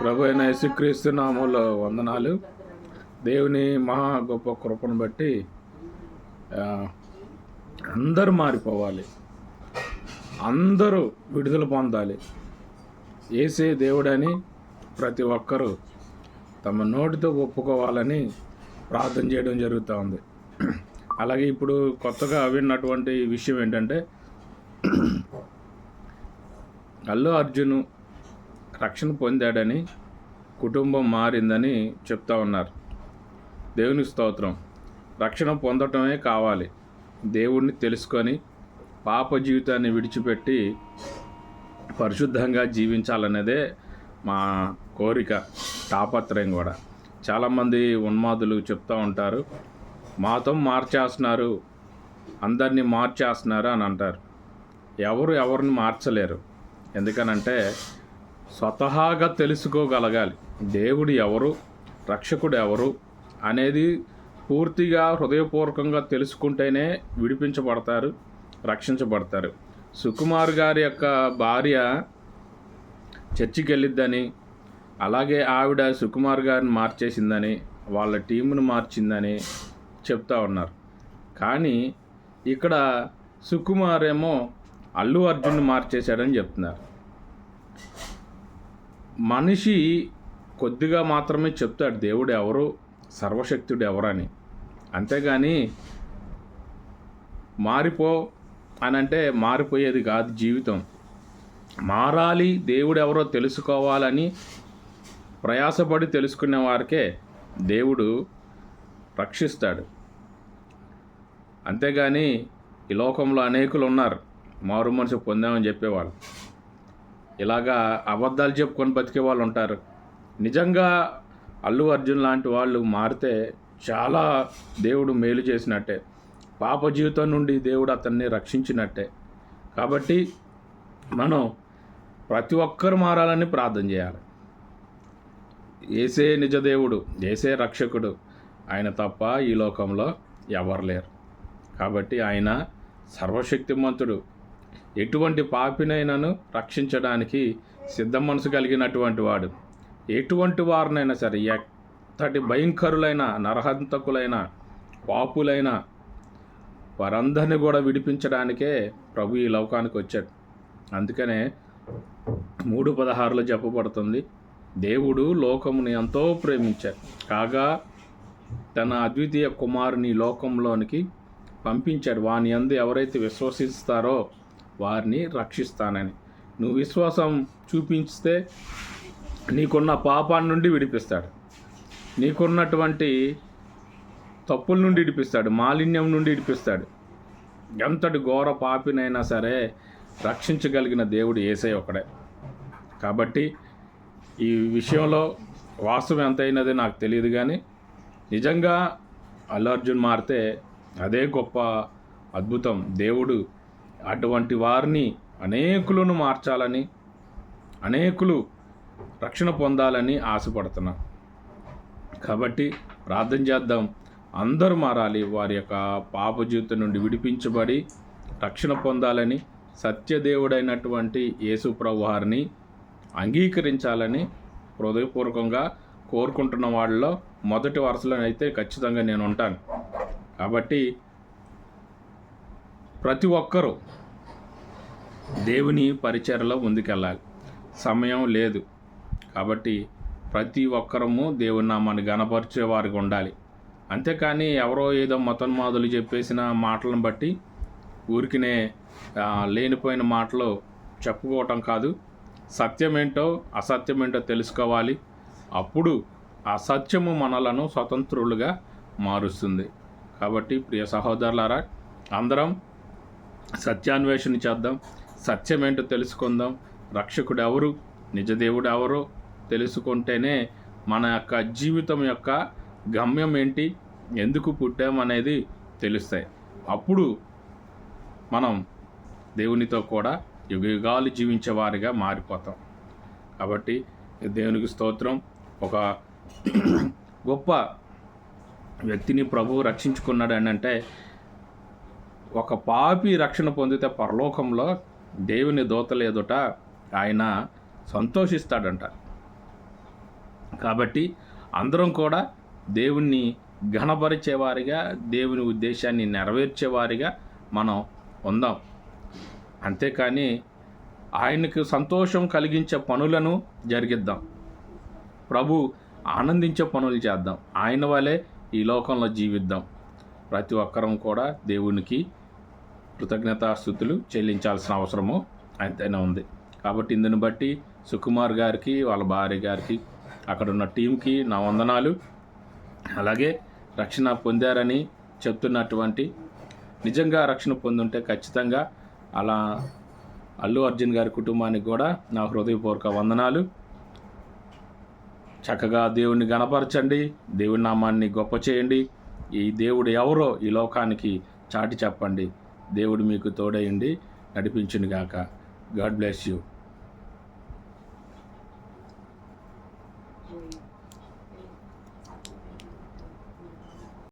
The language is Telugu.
ప్రభు అయిన యేసుక్రీస్తు నామూల వందనాలు. దేవుని మహా గొప్ప కృపను బట్టి అందరూ మారిపోవాలి. అందరూ విడుదల పొందాలి. ఏసే దేవుడని ప్రతి ఒక్కరూ తమ నోటితో ఒప్పుకోవాలని ప్రార్థన చేయడం జరుగుతూ ఉంది. అలాగే ఇప్పుడు కొత్తగా విన్నటువంటి విషయం ఏంటంటే అల్లు అర్జును రక్షణ పొందాడని కుటుంబం మారిందని చెప్తా ఉన్నారు. దేవుని స్తోత్రం. రక్షణ పొందటమే కావాలి. దేవుణ్ణి తెలుసుకొని పాప జీవితాన్ని విడిచిపెట్టి పరిశుద్ధంగా జీవించాలనేదే మా కోరిక తాపత్రయం కూడా. చాలామంది ఉన్మాదులు చెప్తూ ఉంటారు మాతో మార్చేస్తున్నారు అందరినీ మార్చేస్తున్నారు అని అంటారు. ఎవరు ఎవరిని మార్చలేరు. ఎందుకనంటే స్వతహాగా తెలుసుకోగలగాలి. దేవుడు ఎవరు? రక్షకుడు ఎవరు? అనేది పూర్తిగా హృదయపూర్వకంగా తెలుసుకుంటేనే విడిపించబడతారు రక్షించబడతారు. సుకుమార్ గారి యొక్క భార్య చర్చికి వెళ్ళిద్దని అలాగే ఆవిడ సుకుమార్ గారిని మార్చేసిందని వాళ్ళ టీమును మార్చిందని చెప్తా ఉన్నారు. కానీ ఇక్కడ సుకుమార్ ఏమో అల్లు అర్జున్ మార్చేశాడని చెప్తున్నారు. మనిషి కొద్దిగా మాత్రమే చెప్తాడు దేవుడు ఎవరు? సర్వశక్తుడు ఎవరని అంతేగాని మారిపో అని అంటే మారిపోయేది కాదు జీవితం. మారాలి దేవుడు ఎవరో తెలుసుకోవాలని ప్రయాసపడి తెలుసుకునే వారికే దేవుడు రక్షిస్తాడు. అంతేగాని ఈ లోకంలో అనేకులు ఉన్నారు. మారు మనసు పొందామని చెప్పేవాళ్ళు. ఇలాగా అబద్ధాలు చెప్పుకొని బతికే వాళ్ళు ఉంటారు. నిజంగా అల్లు అర్జున్ లాంటి వాళ్ళు మారితే చాలా దేవుడు మేలు చేసినట్టే. పాప జీవితం నుండి దేవుడు అతన్ని రక్షించినట్టే. కాబట్టి మనం ప్రతి ఒక్కరు మారాలని ప్రార్థన చేయాలి. ఏసే నిజ దేవుడు ఏసే రక్షకుడు ఆయన తప్ప ఈ లోకంలో ఎవరు లేరు. కాబట్టి ఆయన సర్వశక్తిమంతుడు ఎటువంటి పాపినైనను రక్షించడానికి సిద్ధ మనసు కలిగినటువంటి వాడు. ఎటువంటి వారినైనా సరే ఎంతటి భయంకరులైన నరహంతకులైన పాపులైన వారందరిని కూడా విడిపించడానికే ప్రభు ఈ లోకానికి వచ్చాడు. అందుకనే మూడు పదహారులో చెప్పబడుతుంది దేవుడు లోకముని ఎంతో ప్రేమించాడు. కాగా తన అద్వితీయ కుమారుని లోకంలోనికి పంపించాడు. వాని అందు ఎవరైతే విశ్వసిస్తారో వారిని రక్షిస్తానని. నువ్వు విశ్వాసం చూపించితే నీకున్న పాపాన్ని నుండి విడిపిస్తాడు. నీకున్నటువంటి తప్పుల నుండి విడిపిస్తాడు. మాలిన్యం నుండి విడిపిస్తాడు. ఎంతటి ఘోర పాపినైనా సరే రక్షించగలిగిన దేవుడు ఏసై ఒకడే కాబట్టి ఈ విషయంలో వాస్తవం ఎంతైనది నాకు తెలియదు కానీ నిజంగా అల్లు అర్జున్ మారితే అదే గొప్ప అద్భుతం దేవుడు అటువంటి వారిని అనేకులను మార్చాలని అనేకులు రక్షణ పొందాలని ఆశపడుతున్నాం. కాబట్టి ప్రార్థన చేద్దాం. అందరూ మారాలి. వారి యొక్క పాప జీవితం నుండి విడిపించబడి రక్షణ పొందాలని సత్యదేవుడైనటువంటి యేసు ప్రభువారిని అంగీకరించాలని హృదయపూర్వకంగా కోరుకుంటున్న వాళ్ళలో మొదటి వరుసలో అయితే ఖచ్చితంగా నేను ఉంటాను. కాబట్టి ప్రతి ఒక్కరూ దేవుని పరిచయలో ముందుకెళ్ళాలి. సమయం లేదు. కాబట్టి ప్రతి ఒక్కరము దేవుని నామాన్ని గణపరిచే వారికి ఉండాలి. అంతేకాని ఎవరో ఏదో మతన్మాదులు చెప్పేసిన మాటలను బట్టి ఊరికినే లేనిపోయిన మాటలు చెప్పుకోవటం కాదు. సత్యమేంటో అసత్యమేంటో తెలుసుకోవాలి. అప్పుడు ఆ సత్యము మనలను స్వతంత్రులుగా మారుస్తుంది. కాబట్టి ప్రియ సహోదరులారా అందరం సత్యాన్వేషణ చేద్దాం. సత్యమేంటో తెలుసుకుందాం. రక్షకుడు ఎవరు నిజదేవుడు ఎవరో తెలుసుకుంటేనే మన యొక్క జీవితం యొక్క గమ్యం ఏంటి? ఎందుకు పుట్టామనేది తెలుస్తాయి. అప్పుడు మనం దేవునితో కూడా యుగయుగాలు జీవించేవారిగా మారిపోతాం. కాబట్టి దేవునికి స్తోత్రం. ఒక గొప్ప వ్యక్తిని ప్రభువు రక్షించుకున్నాడు అని అంటే ఒక పాపి రక్షణ పొందితే పరలోకంలో దేవుని దోతలేదుట ఆయన సంతోషిస్తాడంట. కాబట్టి అందరం కూడా దేవుణ్ణి ఘనపరిచేవారిగా దేవుని ఉద్దేశాన్ని నెరవేర్చేవారిగా మనం ఉందాం. అంతేకాని ఆయనకు సంతోషం కలిగించే పనులను జరిగిద్దాం. ప్రభు ఆనందించే పనులు చేద్దాం. ఆయన వలె ఈ లోకంలో జీవిద్దాం. ప్రతి ఒక్కరం కూడా దేవునికి కృతజ్ఞతాస్థుతులు చెల్లించాల్సిన అవసరము అంతైనా ఉంది. కాబట్టి ఇందుని బట్టి సుకుమార్ గారికి వాళ్ళ భార్య గారికి అక్కడ ఉన్న టీంకి నా వందనాలు. అలాగే రక్షణ పొందారని చెప్తున్నటువంటి నిజంగా రక్షణ పొందుంటే ఖచ్చితంగా అలా అల్లు అర్జున్ గారి కుటుంబానికి కూడా నా హృదయపూర్వక వందనాలు. చక్కగా దేవుణ్ణి గణపరచండి దేవుడి నామాన్ని గొప్ప చేయండి. ఈ దేవుడు ఎవరో ఈ లోకానికి చాటి చెప్పండి. దేవుడు మీకు తోడయండి నడిపించును గాక గాడ్ బ్లెస్ యూ.